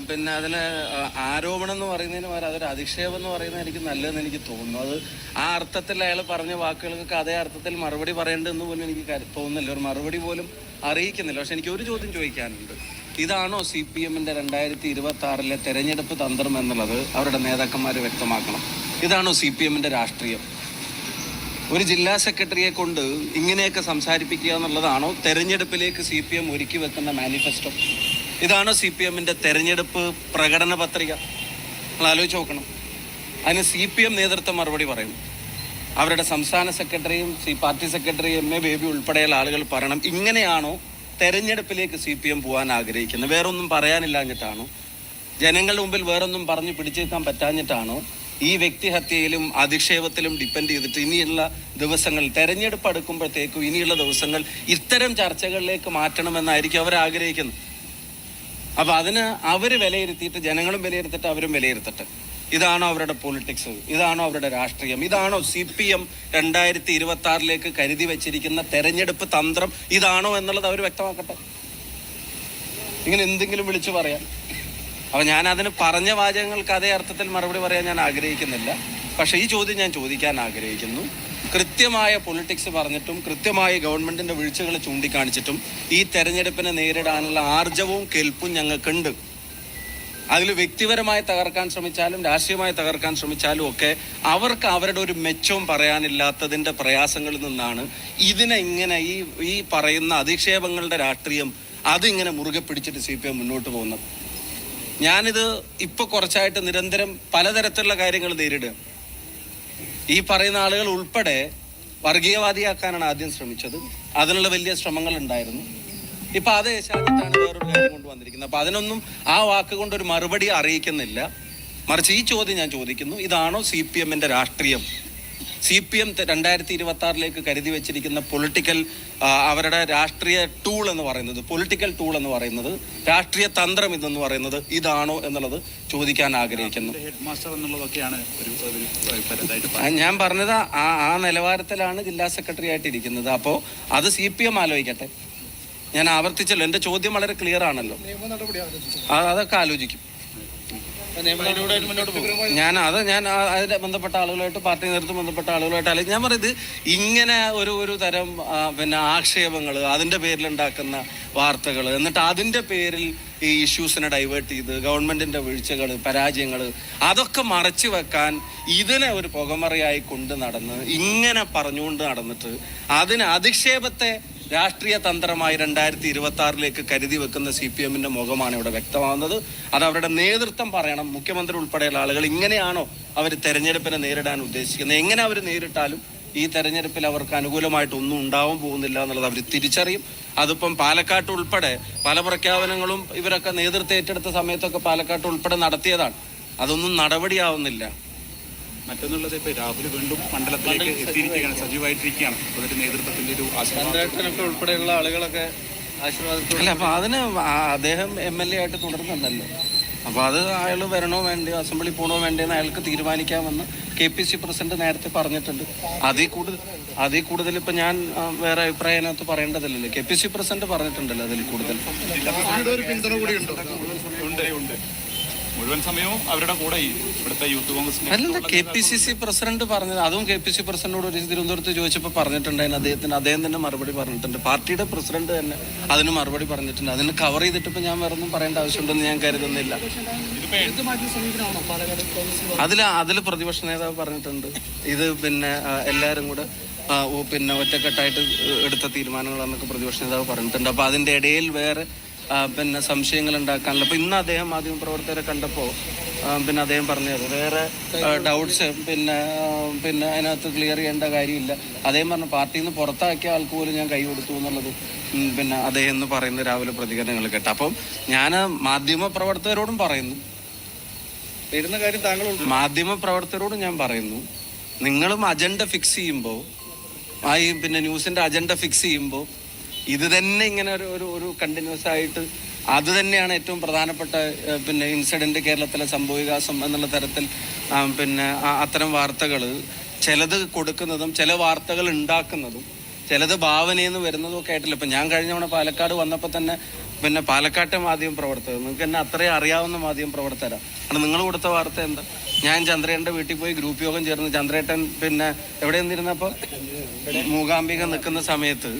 പിന്നെ അതിന് ആരോപണം എന്ന് പറയുന്നതിന് പകരം അതൊരു അധിക്ഷേപം എന്ന് പറയുന്നത് എനിക്ക് നല്ലതെന്ന് എനിക്ക് തോന്നുന്നു. അത് ആ അർത്ഥത്തിൽ അയാൾ പറഞ്ഞ വാക്കുകൾക്ക് അതേ അർത്ഥത്തിൽ മറുപടി പറയേണ്ടതെന്ന് പോലും എനിക്ക് തോന്നുന്നില്ല. ഒരു മറുപടി പോലും അറിയിക്കുന്നില്ല. പക്ഷെ എനിക്ക് ഒരു ചോദ്യം ചോദിക്കാനുണ്ട്. ഇതാണോ സി പി എമ്മിന്റെ രണ്ടായിരത്തി ഇരുപത്തി ആറിലെ തെരഞ്ഞെടുപ്പ് തന്ത്രം എന്നുള്ളത് അവരുടെ നേതാക്കന്മാർ വ്യക്തമാക്കണം. ഇതാണോ സി പി എമ്മിന്റെ രാഷ്ട്രീയം? ഒരു ജില്ലാ സെക്രട്ടറിയെ കൊണ്ട് ഇങ്ങനെയൊക്കെ സംസാരിപ്പിക്കുക എന്നുള്ളതാണോ തെരഞ്ഞെടുപ്പിലേക്ക് സി പി എം ഒരുക്കി വെക്കുന്ന മാനിഫെസ്റ്റോ? ഇതാണോ സി പി എമ്മിന്റെ തെരഞ്ഞെടുപ്പ് പ്രകടന പത്രിക. നിങ്ങൾ ആലോചിച്ച് നോക്കണം. അതിന് സി പി എം നേതൃത്വം മറുപടി പറയും. അവരുടെ സംസ്ഥാന സെക്രട്ടറിയും C party secretary M A Baby ഉൾപ്പെടെയുള്ള ആളുകൾ പറയണം. ഇങ്ങനെയാണോ തെരഞ്ഞെടുപ്പിലേക്ക് സി പി എം പോകാൻ ആഗ്രഹിക്കുന്നത്? വേറൊന്നും പറയാനില്ലാഞ്ഞിട്ടാണോ ജനങ്ങളുടെ മുമ്പിൽ വേറൊന്നും പറഞ്ഞു പിടിച്ചേക്കാൻ പറ്റാഞ്ഞിട്ടാണോ? ഈ വ്യക്തിഹത്യയിലും അധിക്ഷേപത്തിലും ഡിപ്പെൻഡ് ചെയ്തിട്ട് ഇനിയുള്ള ദിവസങ്ങൾ തെരഞ്ഞെടുപ്പ് അടുക്കുമ്പോഴത്തേക്കും ഇനിയുള്ള ദിവസങ്ങൾ ഇത്തരം ചർച്ചകളിലേക്ക് മാറ്റണമെന്നായിരിക്കും അവർ ആഗ്രഹിക്കുന്നത്. അപ്പൊ അതിന് അവർ വിലയിരുത്തിയിട്ട് ജനങ്ങളും വിലയിരുത്തിട്ട് അവരും വിലയിരുത്തട്ടെ. ഇതാണോ അവരുടെ പൊളിറ്റിക്സ് ഇതാണോ അവരുടെ രാഷ്ട്രീയം? ഇതാണോ സി പി എം രണ്ടായിരത്തി ഇരുപത്തി ആറിലേക്ക് കരുതി വെച്ചിരിക്കുന്ന തെരഞ്ഞെടുപ്പ് തന്ത്രം ഇതാണോ എന്നുള്ളത് അവർ വ്യക്തമാക്കട്ടെ. ഇങ്ങനെ എന്തെങ്കിലും വിളിച്ചു പറയാം അപ്പൊ ഞാൻ അതിന് പറഞ്ഞ വാചകങ്ങൾക്ക് അതേ അർത്ഥത്തിൽ മറുപടി പറയാൻ ഞാൻ ആഗ്രഹിക്കുന്നില്ല. പക്ഷെ ഈ ചോദ്യം ഞാൻ ചോദിക്കാൻ ആഗ്രഹിക്കുന്നു. കൃത്യമായ പൊളിറ്റിക്സ് പറഞ്ഞിട്ടും കൃത്യമായ ഗവൺമെന്റിന്റെ വീഴ്ചകൾ ചൂണ്ടിക്കാണിച്ചിട്ടും ഈ തെരഞ്ഞെടുപ്പിനെ നേരിടാനുള്ള ആർജവും കെൽപ്പും ഞങ്ങൾക്കുണ്ട്. അതിൽ വ്യക്തിപരമായി തകർക്കാൻ ശ്രമിച്ചാലും രാഷ്ട്രീയമായി തകർക്കാൻ ശ്രമിച്ചാലും ഒക്കെ അവർക്ക് അവരുടെ ഒരു മെച്ചവും പറയാനില്ലാത്തതിന്റെ പ്രയാസങ്ങളിൽ നിന്നാണ് ഇതിനെ ഇങ്ങനെ ഈ ഈ പറയുന്ന അധിക്ഷേപങ്ങളുടെ രാഷ്ട്രീയം അതിങ്ങനെ മുറുകെ പിടിച്ചിട്ട് സി പി എം മുന്നോട്ട് പോകുന്നത്. ഞാനിത് ഇപ്പൊ കുറച്ചായിട്ട് നിരന്തരം പലതരത്തിലുള്ള കാര്യങ്ങൾ നേരിടുക ഈ പറയുന്ന ആളുകൾ ഉൾപ്പെടെ വർഗീയവാദിയാക്കാനാണ് ആദ്യം ശ്രമിച്ചത്. അതിനുള്ള വലിയ ശ്രമങ്ങൾ ഉണ്ടായിരുന്നു. ഇപ്പൊ അത് ശാഖത്താണ് വേറൊരു കാര്യം കൊണ്ടുവന്നിരിക്കുന്നത് അപ്പൊ അതിനൊന്നും ആ വാക്ക് കൊണ്ട് ഒരു മറുപടി അറിയിക്കുന്നില്ല. മറിച്ച് ഈ ചോദ്യം ഞാൻ ചോദിക്കുന്നു. ഇതാണോ സി പി എമ്മിന്റെ രാഷ്ട്രീയം? സി പി എം രണ്ടായിരത്തി ഇരുപത്തി ആറിലേക്ക് കരുതി വെച്ചിരിക്കുന്ന പൊളിറ്റിക്കൽ അവരുടെ രാഷ്ട്രീയ ടൂൾ എന്ന് പറയുന്നത് പൊളിറ്റിക്കൽ ടൂൾ എന്ന് പറയുന്നത് രാഷ്ട്രീയ തന്ത്രം ഇതെന്ന് പറയുന്നത് ഇതാണോ എന്നുള്ളത് ചോദിക്കാൻ ആഗ്രഹിക്കുന്നു. ഞാൻ പറഞ്ഞത് ആ ആ നിലവാരത്തിലാണ് ജില്ലാ സെക്രട്ടറി ആയിട്ട് ഇരിക്കുന്നത്. അപ്പോൾ അത് സി പി എം ആലോചിക്കട്ടെ. ഞാൻ ആവർത്തിച്ചല്ലോ എന്റെ ചോദ്യം വളരെ ക്ലിയർ ആണല്ലോ. അതൊക്കെ ആലോചിക്കും. ഞാൻ അത് ഞാൻ അതിന്റെ ബന്ധപ്പെട്ട ആളുകളായിട്ട് പാർട്ടി നേതൃത്വം ബന്ധപ്പെട്ട ആളുകളായിട്ട് അല്ലെങ്കിൽ ഞാൻ പറയുന്നത് ഇങ്ങനെ ഒരു ഒരു തരം പിന്നെ ആക്ഷേപങ്ങൾ അതിന്റെ പേരിൽ ഉണ്ടാക്കുന്ന വാർത്തകൾ എന്നിട്ട് അതിന്റെ പേരിൽ ഈ ഇഷ്യൂസിനെ ഡൈവേർട്ട് ചെയ്ത് ഗവൺമെന്റിന്റെ വീഴ്ചകൾ പരാജയങ്ങൾ അതൊക്കെ മറച്ചു വെക്കാൻ ഇതിനെ ഒരു പുകമറയായി കൊണ്ട് നടന്ന് ഇങ്ങനെ പറഞ്ഞുകൊണ്ട് നടന്നിട്ട് അതിന് അധിക്ഷേപത്തെ രാഷ്ട്രീയ തന്ത്രമായി രണ്ടായിരത്തി ഇരുപത്തി ആറിലേക്ക് കരുതി വെക്കുന്ന സി പി എമ്മിന്റെ മുഖമാണ് ഇവിടെ വ്യക്തമാകുന്നത്. അത് അവരുടെ നേതൃത്വം പറയണം. മുഖ്യമന്ത്രി ഉൾപ്പെടെയുള്ള ആളുകൾ ഇങ്ങനെയാണോ അവർ തെരഞ്ഞെടുപ്പിനെ നേരിടാൻ ഉദ്ദേശിക്കുന്നത്? എങ്ങനെ അവർ നേരിട്ടാലും ഈ തെരഞ്ഞെടുപ്പിൽ അവർക്ക് അനുകൂലമായിട്ട് ഒന്നും ഉണ്ടാവാൻ പോകുന്നില്ല എന്നുള്ളത് അവർ തിരിച്ചറിയും. അതിപ്പം പാലക്കാട്ട് ഉൾപ്പെടെ പല പ്രഖ്യാപനങ്ങളും ഇവരൊക്കെ നേതൃത്വം ഏറ്റെടുത്ത സമയത്തൊക്കെ പാലക്കാട്ട് ഉൾപ്പെടെ നടത്തിയതാണ്. അതൊന്നും നടപടിയാവുന്നില്ല. മറ്റൊന്നുള്ളത് ഇപ്പൊ രാഹുൽ വീണ്ടും മണ്ഡലത്തിലേക്ക് എത്തിയിരിക്കുകയാണ്. സജീവമായിട്ടിരിക്കുകയാണ് അതിന്റെ നേതൃത്വത്തിന്റെ ഒരു ഉൾപ്പെടെയുള്ള ആളുകളൊക്കെ ആശീർവാദത്തോടെ അല്ല അപ്പൊ അതിന് അദ്ദേഹം എം എൽ എ ആയിട്ട് തുടരുന്നുണ്ടല്ലോ അപ്പൊ അത് അയാൾ വരണോ വേണ്ടയോ അസംബ്ലി പോണോ വേണ്ടേന്ന് അയാൾക്ക് തീരുമാനിക്കാമെന്ന് കെ പി സി പ്രസിഡന്റ് നേരത്തെ പറഞ്ഞിട്ടുണ്ട്. അതിൽ കൂടുതൽ അതിൽ കൂടുതൽ ഇപ്പൊ ഞാൻ വേറെ അഭിപ്രായം അതിനകത്ത് പറയേണ്ടതില്ലല്ലോ. കെ പി സി പ്രസിഡന്റ് പറഞ്ഞിട്ടുണ്ടല്ലോ അതിൽ കൂടുതൽ. ഉണ്ട് ഉണ്ട്. മുഴുവൻ സമയവും അവരുടെ കൂടെ ഇവിടുത്തെ youth Congress K P C C president പറഞ്ഞത്? അതും കെ പി സി പ്രസിഡന്റിനോട് ഒരു തിരുവനന്തപുരത്ത് ചോദിച്ചപ്പോൾ പറഞ്ഞിട്ടുണ്ടായിരുന്നു. അദ്ദേഹത്തിന് അദ്ദേഹം തന്നെ മറുപടി പറഞ്ഞിട്ടുണ്ട്. പാർട്ടിയുടെ പ്രസിഡന്റ് തന്നെ അതിന് മറുപടി പറഞ്ഞിട്ടുണ്ട്. അതിന് കവർ ചെയ്തിട്ട് ഇപ്പം ഞാൻ വേറെ ഒന്നും പറയേണ്ട ആവശ്യമുണ്ടെന്ന് ഞാൻ കരുതുന്നില്ല. അതിൽ അതിൽ പ്രതിപക്ഷ നേതാവ് പറഞ്ഞിട്ടുണ്ട്. ഇത് പിന്നെ എല്ലാവരും കൂടെ പിന്നെ ഒറ്റക്കെട്ടായിട്ട് എടുത്ത തീരുമാനങ്ങളാണെന്നൊക്കെ പ്രതിപക്ഷ നേതാവ് പറഞ്ഞിട്ടുണ്ട്. അപ്പൊ അതിന്റെ ഇടയിൽ വേറെ പിന്നെ സംശയങ്ങൾ ഉണ്ടാക്കാനുള്ള അപ്പൊ ഇന്ന് അദ്ദേഹം മാധ്യമ പ്രവർത്തകരെ കണ്ടപ്പോൾ പിന്നെ അദ്ദേഹം പറഞ്ഞത് വേറെ ഡൗട്ട്സ് പിന്നെ പിന്നെ അതിനകത്ത് ക്ലിയർ ചെയ്യേണ്ട കാര്യമില്ല. അദ്ദേഹം പറഞ്ഞു പാർട്ടിയിൽ നിന്ന് പുറത്താക്കിയ ആൾക്ക് പോലും ഞാൻ കൈ കൊടുത്തു എന്നുള്ളത് പിന്നെ അദ്ദേഹം എന്ന് പറയുന്ന രാവിലെ പ്രതികരണങ്ങൾ കേട്ടു. അപ്പം ഞാൻ മാധ്യമ പ്രവർത്തകരോടും പറയുന്നു. വരുന്ന കാര്യം താങ്കൾ മാധ്യമ പ്രവർത്തകരോടും ഞാൻ പറയുന്നു. നിങ്ങളും അജണ്ട ഫിക്സ് ചെയ്യുമ്പോൾ ആ പിന്നെ ന്യൂസിന്റെ അജണ്ട ഫിക്സ് ചെയ്യുമ്പോൾ ഇത് തന്നെ ഇങ്ങനെ ഒരു ഒരു ഒരു കണ്ടിന്യൂസ് ആയിട്ട് അത് തന്നെയാണ് ഏറ്റവും പ്രധാനപ്പെട്ട പിന്നെ ഇൻസിഡന്റ് കേരളത്തിലെ സംഭവവികാസം എന്നുള്ള തരത്തിൽ പിന്നെ അത്തരം വാർത്തകൾ ചിലത് കൊടുക്കുന്നതും ചില വാർത്തകൾ ഉണ്ടാക്കുന്നതും ചിലത് ഭാവനയിൽ നിന്ന് വരുന്നതും ഒക്കെ ആയിട്ടില്ല. ഇപ്പം ഞാൻ കഴിഞ്ഞ തവണ പാലക്കാട് വന്നപ്പോൾ തന്നെ പിന്നെ പാലക്കാട്ടെ മാധ്യമ പ്രവർത്തകർ നിങ്ങൾക്ക് എന്നെ അത്രയും അറിയാവുന്ന മാധ്യമ പ്രവർത്തകരാണ് കാരണം നിങ്ങൾ കൊടുത്ത വാർത്ത എന്താ? ഞാൻ ചന്ദ്രേട്ടന്റെ വീട്ടിൽ പോയി ഗ്രൂപ്പ് യോഗം ചേർന്ന് ചന്ദ്രേട്ടൻ പിന്നെ എവിടെ നിന്നിരുന്നപ്പോൾ മൂകാംബിക നിൽക്കുന്ന സമയത്ത്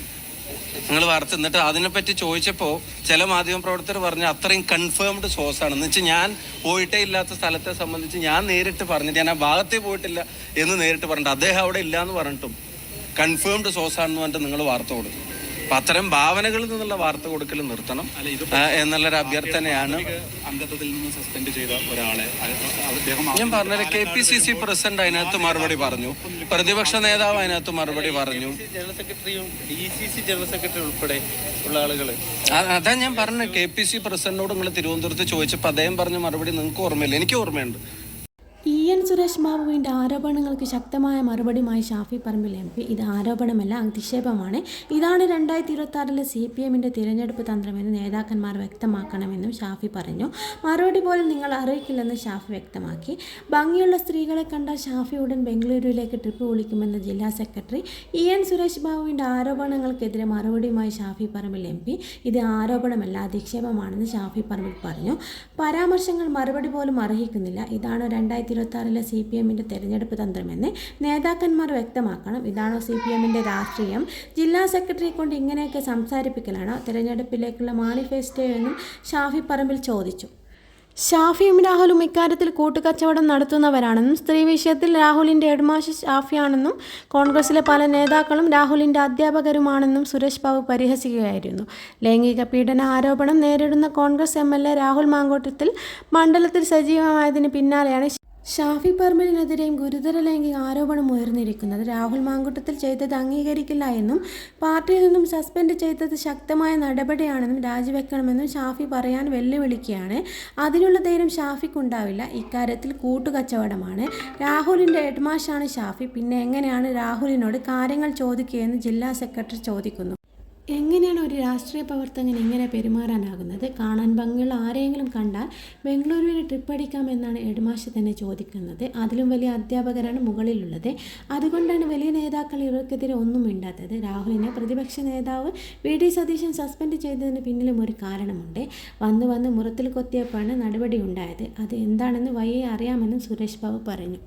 നിങ്ങൾ വാർത്ത എന്നിട്ട് അതിനെപ്പറ്റി ചോദിച്ചപ്പോൾ ചില മാധ്യമ പ്രവർത്തകർ പറഞ്ഞു അത്രയും കൺഫേംഡ് സോഴ്സ് ആണ്. എന്ന് വെച്ചാൽ ഞാൻ പോയിട്ടേ ഇല്ലാത്ത സ്ഥലത്തെ സംബന്ധിച്ച് ഞാൻ നേരിട്ട് പറഞ്ഞിട്ട് ഞാൻ ആ ഭാഗത്തേ പോയിട്ടില്ല എന്ന് നേരിട്ട് പറഞ്ഞിട്ട് അദ്ദേഹം അവിടെ ഇല്ല എന്ന് പറഞ്ഞിട്ടും കൺഫേംഡ് സോഴ്സ് ആണെന്ന് പറഞ്ഞിട്ട് നിങ്ങൾ വാർത്ത കൊടുത്തു അപ്പൊ അത്തരം ഭാവനകളിൽ നിന്നുള്ള വാർത്ത കൊടുക്കൽ നിർത്തണം. എന്നുള്ളൊരു അഭ്യർത്ഥനയാണ്. അംഗത്വത്തിൽ നിന്ന് സസ്പെൻഡ് ചെയ്ത ഒരാളെ ഞാൻ പറഞ്ഞത് K P C C president അതിനകത്ത് മറുപടി പറഞ്ഞു. പ്രതിപക്ഷ നേതാവ് അതിനകത്ത് മറുപടി പറഞ്ഞു. ജനറൽ സെക്രട്ടറിയും D C C general secretary ഉൾപ്പെടെ ഉള്ള ആളുകൾ അതാ ഞാൻ പറഞ്ഞത് കെ പി സി പ്രസിഡന്റിനോട് നിങ്ങൾ തിരുവനന്തപുരത്ത് ചോദിച്ചപ്പോൾ അദ്ദേഹം പറഞ്ഞ മറുപടി നിങ്ങൾക്ക് ഓർമ്മയില്ല? എനിക്ക് ഓർമ്മയുണ്ട്. സുരേഷ് ബാബുവിന്റെ ആരോപണങ്ങൾക്ക് ശക്തമായ മറുപടിയുമായി ഷാഫി പറമ്പിൽ എം പി. ഇത് ആരോപണമല്ല അധിക്ഷേപമാണ്. ഇതാണ് രണ്ടായിരത്തി ഇരുപത്തി ആറിലെ സി പി എമ്മിന്റെ തിരഞ്ഞെടുപ്പ് തന്ത്രമെന്ന് നേതാക്കന്മാർ വ്യക്തമാക്കണമെന്നും ഷാഫി പറഞ്ഞു. മറുപടി പോലും നിങ്ങൾ അറിയിക്കില്ലെന്ന് ഷാഫി വ്യക്തമാക്കി. ഭംഗിയുള്ള സ്ത്രീകളെ കണ്ട ഷാഫി ഉടൻ ബംഗളൂരുവിലേക്ക് ട്രിപ്പ് വിളിക്കുമെന്ന് ജില്ലാ സെക്രട്ടറി ഇ എൻ സുരേഷ് ബാബുവിന്റെ ആരോപണങ്ങൾക്കെതിരെ മറുപടിയുമായി ഷാഫി പറമ്പിൽ എം പി. ഇത് ആരോപണമല്ല അധിക്ഷേപമാണെന്ന് ഷാഫി പറമ്പിൽ പറഞ്ഞു. പരാമർശങ്ങൾ മറുപടി പോലും അർഹിക്കുന്നില്ല. ഇതാണ് രണ്ടായിരത്തി ഇരുപത്തി ആറിലെ സി പി എമ്മിന്റെ തെരഞ്ഞെടുപ്പ് തന്ത്രമെന്ന് നേതാക്കന്മാർ വ്യക്തമാക്കണം. ഇതാണോ സി പി എമ്മിന്റെ രാഷ്ട്രീയം? ജില്ലാ സെക്രട്ടറി കൊണ്ട് ഇങ്ങനെയൊക്കെ സംസാരിപ്പിക്കലാണോ? തെരഞ്ഞെടുപ്പിലേക്കുള്ള മാനിഫെസ്റ്റോ എന്നും ഷാഫി പറമ്പിൽ ചോദിച്ചു. ഷാഫിയും രാഹുലും ഇക്കാര്യത്തിൽ കൂട്ടുകച്ചവടം നടത്തുന്നവരാണെന്നും സ്ത്രീ വിഷയത്തിൽ രാഹുലിന്റെ എഡ്മാഷ് ഷാഫിയാണെന്നും കോൺഗ്രസിലെ പല നേതാക്കളും രാഹുലിന്റെ അധ്യാപകരുമാണെന്നും സുരേഷ് ബാബു പരിഹസിക്കുകയായിരുന്നു. ലൈംഗിക പീഡന ആരോപണം നേരിടുന്ന കോൺഗ്രസ് എ രാഹുൽ മാങ്കോട്ടത്തിൽ മണ്ഡലത്തിൽ സജീവമായതിന് പിന്നാലെയാണ് ഷാഫി പറമ്പലിനെതിരെയും ഗുരുതര ലൈംഗിക ആരോപണം ഉയർന്നിരിക്കുന്നത്. രാഹുൽ മാങ്കുട്ടത്തിൽ ചെയ്തത് അംഗീകരിക്കില്ല എന്നും പാർട്ടിയിൽ നിന്നും സസ്പെൻഡ് ചെയ്തത് ശക്തമായ നടപടിയാണെന്നും രാജിവെക്കണമെന്നും ഷാഫി പറയാൻ വെല്ലുവിളിക്കുകയാണ്. അതിനുള്ള ധൈര്യം ഷാഫിക്കുണ്ടാവില്ല. ഇക്കാര്യത്തിൽ കൂട്ടുകച്ചവടമാണ്. രാഹുലിന്റെ ഹെഡ്മാഷാണ് ഷാഫി. പിന്നെ എങ്ങനെയാണ് രാഹുലിനോട് കാര്യങ്ങൾ ചോദിക്കുകയെന്ന് ജില്ലാ സെക്രട്ടറി ചോദിക്കുന്നു. എങ്ങനെയാണ് ഒരു രാഷ്ട്രീയ പ്രവർത്തകൻ ഇങ്ങനെ പെരുമാറാനാകുന്നത്? കാണാൻ ഭംഗിയുള്ള ആരെയെങ്കിലും കണ്ടാൽ ബംഗളൂരുവിൽ ട്രിപ്പ് അടിക്കാമെന്നാണ് എഡ്മാഷ് തന്നെ ചോദിക്കുന്നത്. അതിലും വലിയ അധ്യാപകരാണ് മുകളിലുള്ളത്. അതുകൊണ്ടാണ് വലിയ നേതാക്കൾ ഇവർക്കെതിരെ ഒന്നും മിണ്ടാത്തത്. രാഹുലിനെ പ്രതിപക്ഷ നേതാവ് വി ഡി സതീശൻ സസ്പെൻഡ് ചെയ്തതിന് പിന്നിലും ഒരു കാരണമുണ്ട്. വന്ന് വന്ന് മുറത്തിൽ കൊത്തിയപ്പോഴാണ് നടപടി ഉണ്ടായത്. അത് എന്താണെന്ന് വയ്യെ അറിയാമെന്നും സുരേഷ് ബാബു പറഞ്ഞു.